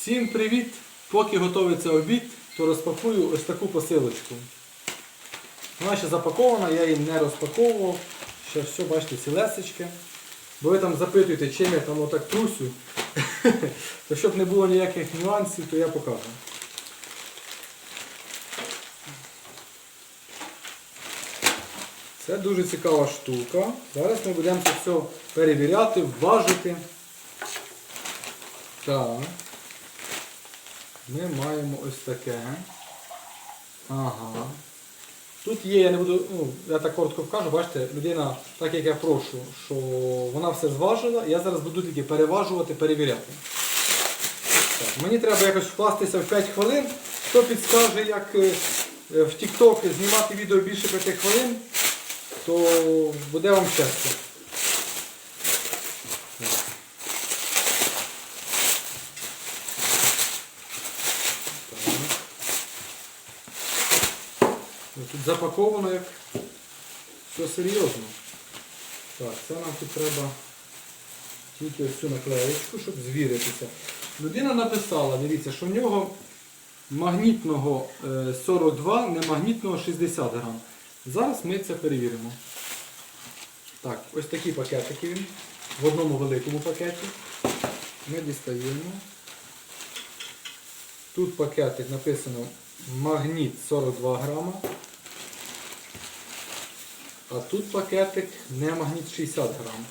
Всім привіт! Поки готується обід, то розпакую ось таку посилочку. Вона ще запакована, я її не розпаковував. Ще все, бачите, цілесечке. Бо ви там запитуєте, чим я там отак трусю. то щоб не було ніяких нюансів, то я покажу. Це дуже цікава штука. Зараз ми будемо це все перевіряти, важити. Так. Ми маємо ось таке. Ага. Тут є, я не буду, ну, я так коротко вкажу, бачите, людина, так як я прошу, що вона все зважила, я зараз буду тільки переважувати, перевіряти. Так, мені треба якось вкластися в 5 хвилин. Хто підскаже, як е, в TikTok знімати відео більше 5 хвилин, то буде вам щастя. Тут запаковано як все серйозно. Так, це нам тут треба тільки ось цю наклеєчку, щоб звіритися. Людина написала, дивіться, що в нього магнітного е, 42, не магнітного 60 грам. Зараз ми це перевіримо. Так, ось такі пакетики він в одному великому пакеті. Ми дістаємо. Тут пакетик написано магніт 42 грама. А тут пакетик не магніт 60 грам.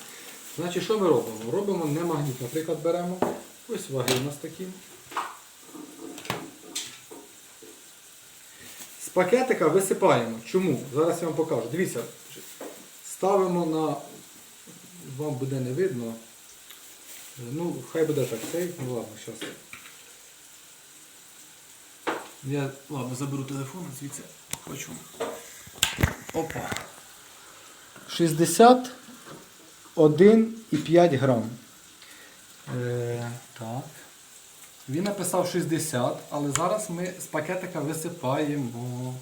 Значить, що ми робимо? Робимо не магніт. Наприклад, беремо ось ваги у нас такі. З пакетика висипаємо. Чому? Зараз я вам покажу. Дивіться, ставимо на... Вам буде не видно. Ну, хай буде так. Цей, ну ладно, зараз. Я ладно, заберу телефон, звідси хочу. Опа. 61,5 грам. Е, так. Він написав 60, але зараз ми з пакетика висипаємо.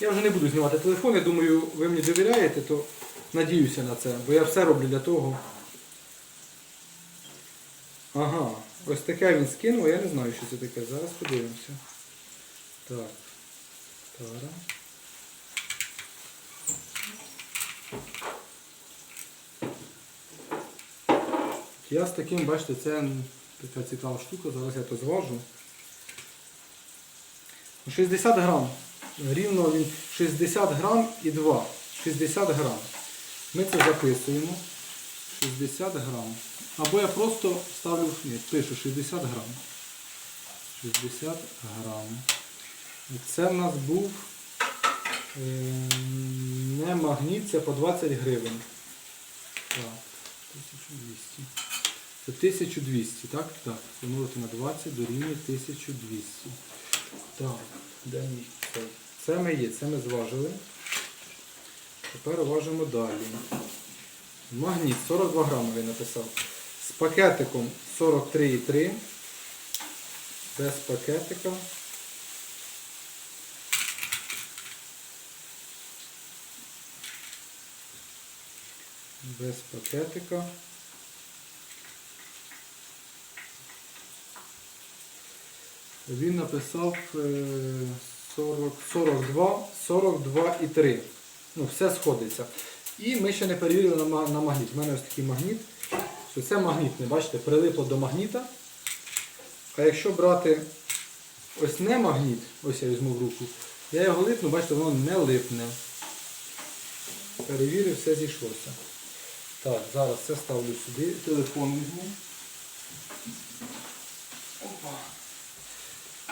Я вже не буду знімати телефон, я думаю, ви мені довіряєте, то надіюся на це, бо я все роблю для того. Ага, ось таке він скинув, я не знаю, що це таке. Зараз подивимося. Так. Тара. Я з таким, бачите, це така цікава штука, зараз я то зважу. 60 грам. Рівно він 60 грам і 2. 60 грам. Ми це записуємо. 60 грам. Або я просто ставлю, ні, пишу 60 грам. 60 грам. Це в нас був е, не магніт, це по 20 гривень. Так, 1200. Це 1200, так? Так. Помножити на 20 дорівнює 1200. Так, де мій цей? Це ми є, це ми зважили. Тепер важимо далі. Магніт 42 грами він написав. З пакетиком 43,3. Без пакетика. Без пакетика. Він написав е, 40, 42, 42 і 3. Ну, все сходиться. І ми ще не перевірили на, на магніт. У мене ось такий магніт. Що це магнітний, бачите, прилипло до магніта. А якщо брати ось не магніт, ось я візьму в руку, я його липну, бачите, воно не липне. Перевірив, все зійшлося. Так, зараз це ставлю сюди. Телефон візьму. Опа.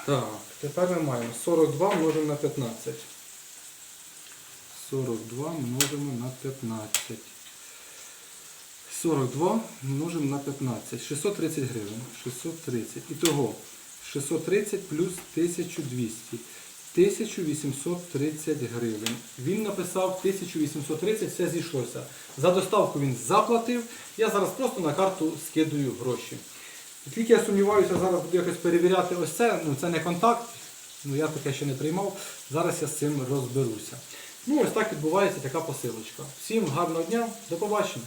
Так, тепер ми маємо 42 множимо на 15. 42 множимо на 15. 42 множимо на 15. 630 гривень. 630. Ітого 630 плюс 1200. 1830 гривень. Він написав 1830, все зійшлося. За доставку він заплатив. Я зараз просто на карту скидую гроші. Тільки я сумніваюся, зараз буду якось перевіряти ось це. Ну це не контакт. Ну я таке ще не приймав. Зараз я з цим розберуся. Ну ось так відбувається така посилочка. Всім гарного дня, до побачення.